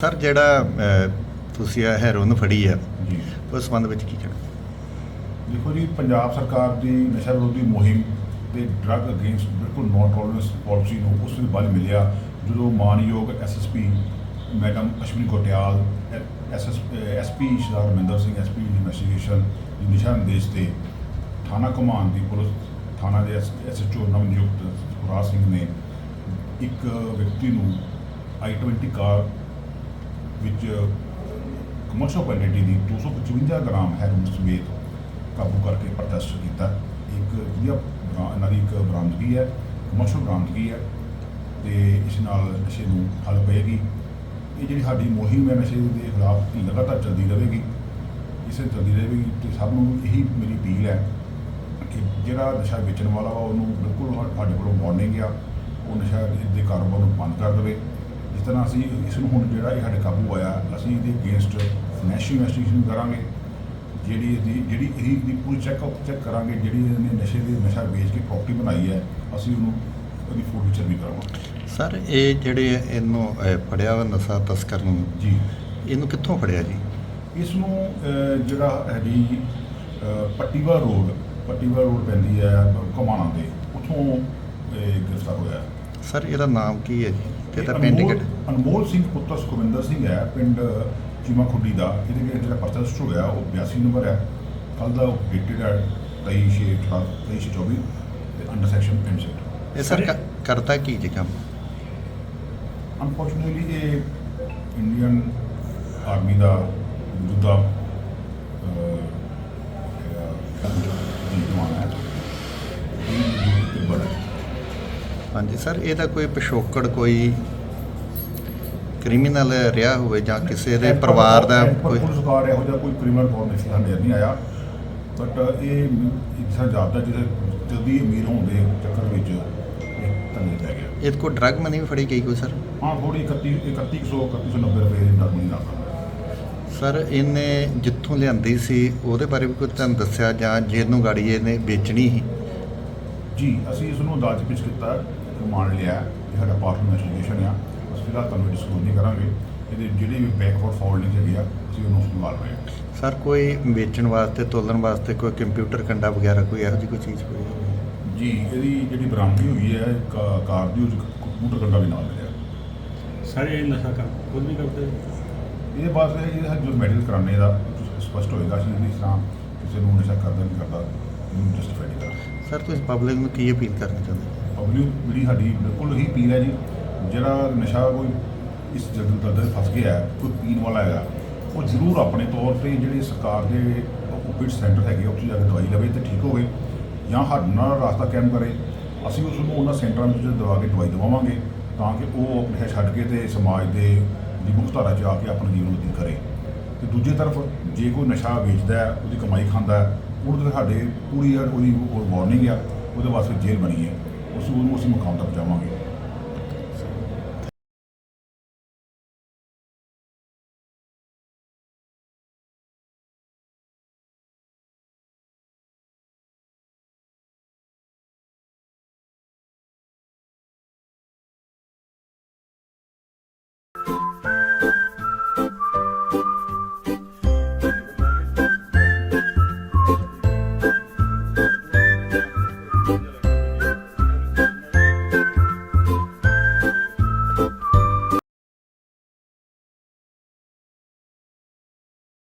Sir ਜਿਹੜਾ ਤੁਸੀਂ ਇਹ ਹੈਰੋਨ ਫੜੀ ਹੈ ਜੀ। ਉਸ ਸੰਬੰਧ ਵਿੱਚ ਕੀ ਕਹਿਣਾ? ਦੇਖੋ ਜੀ ਪੰਜਾਬ ਸਰਕਾਰ ਦੀ ਨਸ਼ਾ ਵਿਰੋਧੀ ਮੁਹਿੰਮ ਤੇ ਡਰੱਗ ਅਗੇਂਸਟ ਬਿਲਕੁਲ ਨੋ ਟੋਲਰੈਂਸ ਪਾਲਿਸੀ ਨੂੰ ਉਸ ਦੇ ਬਲ ਮਿਲਿਆ ਜਦੋਂ ਮਾਨਯੋਗ SSP madam Ashwani Kotiyal SS SP Shri Raminder Singh SP investigation ਦੀ ਨਿਸ਼ਾ ਨਿਰਦੇਸ਼ ਤੇ ਥਾਣਾ ਕਮਾਨ ਦੀ ਪੁਲਿਸ ਥਾਣਾ ਦੇ ਐਸਐਚਓ ਨਵ ਨਿਯੁਕਤ ਸੁਰਾਜ ਸਿੰਘ ਨੇ ਇੱਕ ਵਿਅਕਤੀ ਨੂੰ i20 ਕਾਰ ਵਿੱਚ ਕਮਰਸ਼ਲ ਕੁਆਂਟੀਟੀ ਦੀ 255 ਗ੍ਰਾਮ ਹੈਰੋਇਨ ਸਮੇਤ ਕਾਬੂ ਕਰਕੇ ਪ੍ਰਦਰਸ਼ਿਤ ਕੀਤਾ। ਇੱਕ ਵਧੀਆ ਬਰਾ- ਇਹਨਾਂ ਦੀ ਇੱਕ ਬਰਾਮਦਗੀ ਹੈ ਕਮਰਸ਼ਲ ਬਰਾਮਦਗੀ ਹੈ ਤੇ ਇਸ ਨਾਲ ਨਸ਼ੇ ਨੂੰ ਹੱਲ ਪਏਗੀ। ਇਹ ਜਿਹੜੀ ਸਾਡੀ ਮੁਹਿੰਮ ਹੈ, ਨਸ਼ੇ ਦੇ ਖਿਲਾਫ ਲਗਾਤਾਰ ਚੱਲਦੀ ਰਹੇਗੀ। ਇਸੇ ਚੱਲਦੀ ਰਹੇਗੀ ਤੇ ਸਭ ਨੂੰ ਇਹੀ ਮੇਰੀ ਅਪੀਲ ਹੈ ਕਿ ਜਿਹੜਾ ਨਸ਼ਾ ਵੇਚਣ ਵਾਲਾ ਵਾ, ਉਹਨੂੰ ਬਿਲਕੁਲ ਸਾ- ਸਾਡੇ ਕੋਲੋਂ ਵਾਰਨਿੰਗ ਆ। ਉਹ ਨਸ਼ਾ ਦੇ- ਦੇ ਕਾਰੋਬਾਰ ਨੂੰ ਬੰਦ ਕਰ ਦੇਵੇ। ਜਿਸ ਤਰ੍ਹਾਂ ਅਸੀਂ ਇਸ ਨੂੰ ਹੁਣ ਜਿਹੜਾ ਇਹ ਸਾਡੇ ਕਾਬੂ ਆਇਆ ਅਸੀਂ ਇਹਦੇ ਅਗੇਂਸਟ ਫਾਈਨੈਂਸ਼ੀਅਲ ਇਨਵੈਸਟੀਗੇਸ਼ਨ ਕਰਾਂਗੇ ਜਿਹੜੀ ਇਹਦੀ ਜਿਹੜੀ ਇਹਦੀ ਦੀ ਪੂਰੀ ਚੈੱਕਅਪ ਚੈੱਕ ਕਰਾਂਗੇ ਜਿਹੜੀ ਇਹਨੇ ਨਸ਼ੇ ਦੇ ਨਸ਼ਾ ਵੇਚ ਕੇ ਪ੍ਰਾਪਰਟੀ ਬਣਾਈ ਹੈ ਅਸੀਂ ਉਹਨੂੰ ਉਹਦੀ ਫੋਟੋ ਵਿਚਰ ਵੀ ਕਰਾਵਾਂਗੇ ਸਰ ਇਹ ਜਿਹੜੇ ਇਹਨੂੰ ਫੜਿਆ ਵਾ ਨਸ਼ਾ ਤਸਕਰ ਨੂੰ ਜੀ। ਇਹਨੂੰ ਕਿੱਥੋਂ ਫੜਿਆ ਜੀ? ਇਸ ਨੂੰ ਜਿਹੜਾ ਹੈਗੀ ਪੱਟੀਵਾ ਰੋਡ ਪੱਟੀਵਾ ਰੋਡ ਪੈਂਦੀ ਹੈ ਕਮਾਣਾ ਦੇ ਉੱਥੋਂ ਇਹ ਗ੍ਰਿਫਤਾਰ ਹੋਇਆ। ਸਰ ਇਹਦਾ ਨਾਮ ਕੀ ਹੈ ਜੀ? ਤੇ ਇਹਦਾ ਇਹ ਪਿੰਡ ਅਨਮੋਲ- ਕਿਹੜਾ? ਅਨਮੋਲ ਸਿੰਘ ਪੁੱਤਰ ਸੁਖਵਿੰਦਰ ਸਿੰਘ ਹੈ ਪਿੰਡ ਚੀਮਾ ਖੁੱਡੀ ਦਾ। ਇਹਦੇ ਵਿੱਚ ਜਿਹੜਾ ਪਰਚਾ ਰਜਿਸਟਰ ਹੋਇਆ ਉਹ 82 ਨੰਬਰ ਹੈ। ਕੱਲ ਦਾ ਡੇਟਡ ਹੈ 23 ਛੇ 23 24 ਤੇ ਅੰਡਰ ਸੈਕਸ਼ਨ ਪੈਨਸ਼ਨ ਇਹ ਸਰ ਕ- ਕਰਦਾ ਕੀ ਜੀ ਕੰਮ? ਅਨਫੋਰਚੂਨੇਟਲੀ ਇਹ ਇੰਡੀਅਨ ਆਰਮੀ ਦਾ ਮੌਜੂਦਾ ਅਹ, ਹੈਗਾ ਜੀ ਜਵਾਨ ਹੈ ਇਹ ਬੜਾ ਹਾਂਜੀ ਸਰ ਇਹਦਾ ਕੋਈ ਪਿਛੋਕੜ ਕੋਈ ਕ੍ਰਿਮੀਨਲ ਰਿਹਾ ਹੋਵੇ ਜਾਂ ਕਿਸੇ ਦੇ ਪਰਿਵਾਰ ਦਾ ਕੋਈ ਪੁਲਿਸ ਕਾਰ ਇਹੋ ਜਿਹਾ ਕੋਈ ਕ੍ਰਿਮੀਨਲ ਫਾਰਮੇਸ਼ਨ ਸਾਡੇ ਨਹੀਂ ਆਇਆ। ਬਟ ਇਹ ਇਸਾ ਜਾਪਦਾ ਜਿਹਦੇ ਜਲਦੀ ਅਮੀਰ ਹੋਣ ਦੇ ਚੱਕਰ ਵਿੱਚ ਇਹ ਤੰਗੇ ਪੈ ਗਿਆ ਇਹਦੇ ਕੋਲ ਡਰਗ ਮਨੀ ਵੀ ਫੜੀ ਗਈ ਕੋਈ ਸਰ? ਹਾਂ ਥੋੜੀ 31 3100 3190 ਰੁਪਏ ਦੀ ਨਾਲ। ਸਰ ਇਹਨੇ ਜਿੱਥੋਂ ਲਿਆਂਦੀ ਸੀ ਉਹਦੇ ਬਾਰੇ ਵੀ ਕੋਈ ਤੁਹਾਨੂੰ ਦੱਸਿਆ ਜਾਂ ਜਿਹਨੂੰ ਗਾੜੀ ਇਹਨੇ ਵੇਚਣੀ ਸੀ? ਜੀ ਅਸੀਂ ਇਸ ਨੂੰ ਅਦਾਲਤ ਵਿੱਚ ਕੀਤਾ ਰਿਮਾਂਡ ਲਿਆ ਇਹ ਸਾਡਾ ਪਾਰਟ ਇਨਵੈਸਟੀਗੇਸ਼ਨ ਆ। ਅਸੀਂ ਫਿਲਹਾਲ ਤੁਹਾਨੂੰ ਡਿਸਕਲੋਜ਼ ਨਹੀਂ ਕਰਾਂਗੇ। ਇਹਦੇ ਜਿਹੜੇ ਵੀ ਬੈਕਵਰਡ ਫਾਲਟਿੰਗ ਹੈਗੇ ਆ ਅਸੀਂ ਉਹਨੂੰ ਸੰਭਾਲ ਰਹੇ ਹਾਂ। ਸਰ ਕੋਈ ਵੇਚਣ ਵਾਸਤੇ ਤੋਲਣ ਵਾਸਤੇ ਕੋਈ ਕੰਪਿਊਟਰ ਕੰਡਾ ਵਗੈਰਾ ਕੋਈ ਇਹੋ ਜਿਹੀ ਕੋਈ ਚੀਜ਼ ਕੋਈ ਜੀ ਇਹਦੀ ਜਿਹੜੀ ਬਰਾਮਦਗੀ ਹੋਈ ਹੈ ਕਾ- ਕਾਰ ਦੀ ਉਹ 'ਚ ਕੰਪਿਊਟਰ ਕੰਡਾ ਵੀ ਨਾਲ ਮਿਲਿਆ। ਸਾਰੇ ਨਸ਼ਾ ਕਰ ਖੁਦ ਵੀ ਕਰਦੇ? ਇਹ ਬਸ ਇਹ ਇਹ ਜੋ ਮੈਡੀਕਲ ਕਰਾਣੇ ਦਾ ਸਪਸ਼ਟ ਹੋਏਗਾ ਅਸੀਂ ਇਸ ਤਰ੍ਹਾਂ ਕਿਸੇ ਨੂੰ ਨਸ਼ਾ ਕਰਦਾ ਨਹੀਂ ਕਰਦਾ ਇਹਨੂੰ ਜਸਟੀਫਾਈ ਨਹੀਂ ਕਰਦਾ ਸਰ ਤੁਸੀਂ ਪਬਲਿਕ ਨੂੰ ਕੀ ਅਪੀਲ ਕਰਨਾ ਚਾਹੁੰਦੇ ਹੋ? ਪਬਲਿਕ ਜਿਹੜੀ ਸਾਡੀ ਬਿਲਕੁਲ ਹੀ ਅਪੀਲ ਹੈ ਜੀ। ਜਿਹੜਾ ਨਸ਼ਾ ਕੋਈ ਇਸ ਜਗਤ ਦਾ ਦਰ ਫਸ ਗਿਆ ਹੈ, ਕੋਈ ਪੀਣ ਵਾਲਾ ਹੈਗਾ ਉਹ ਜ਼ਰੂਰ ਆਪਣੇ ਤੌਰ ਤੇ ਜਿਹੜੇ ਸਰਕਾਰ ਦੇ ਓਪੀਡ ਸੈਂਟਰ ਹੈਗੇ ਆ ਉੱਥੇ ਜਾ ਕੇ ਦਵਾਈ ਲਵੇ ਤੇ ਠੀਕ ਹੋਵੇ ਜਾਂ ਸਾਡੇ ਨਾਲ ਰਾਸਤਾ ਕਾਇਮ ਕਰੇ। ਅਸੀਂ ਉਸ ਨੂੰ ਉਹਨਾਂ ਸੈਂਟਰਾਂ ਵਿੱਚ ਦਵਾ ਕੇ ਦਵਾਈ ਦਵਾਵਾਂਗੇ ਤਾਂ ਕਿ ਉਹ ਆਪਣੇ ਛੱਡ ਕੇ ਤੇ ਸਮਾਜ ਦੇ ਦੀ ਮੁੱਖ ਧਾਰਾ 'ਚ ਆ ਕੇ ਆਪਣਾ ਜੀਵਨ ਬਤੀਤ ਕਰੇ। ਤੇ ਦੂਜੀ ਤਰਫ ਜੇ ਕੋਈ ਨਸ਼ਾ ਵੇਚਦਾ ਹੈ ਉਹਦੀ ਕਮਾਈ ਖਾਂਦਾ ਹੈ ਉਹਨੂੰ ਸਾਡੇ ਪੂਰੀ ਉਹਦੀ ਵਾਰਨਿੰਗ ਆ, ਉਹਦੇ ਵਾਸਤੇ ਜੇਲ੍ਹ ਬਣੀ ਹੈ ਉਸ ਨੂੰ ਅਸੀਂ ਮੁਕਾਮ ਤੱਕ ਪਹੁੰਚਾਵਾਂਗੇ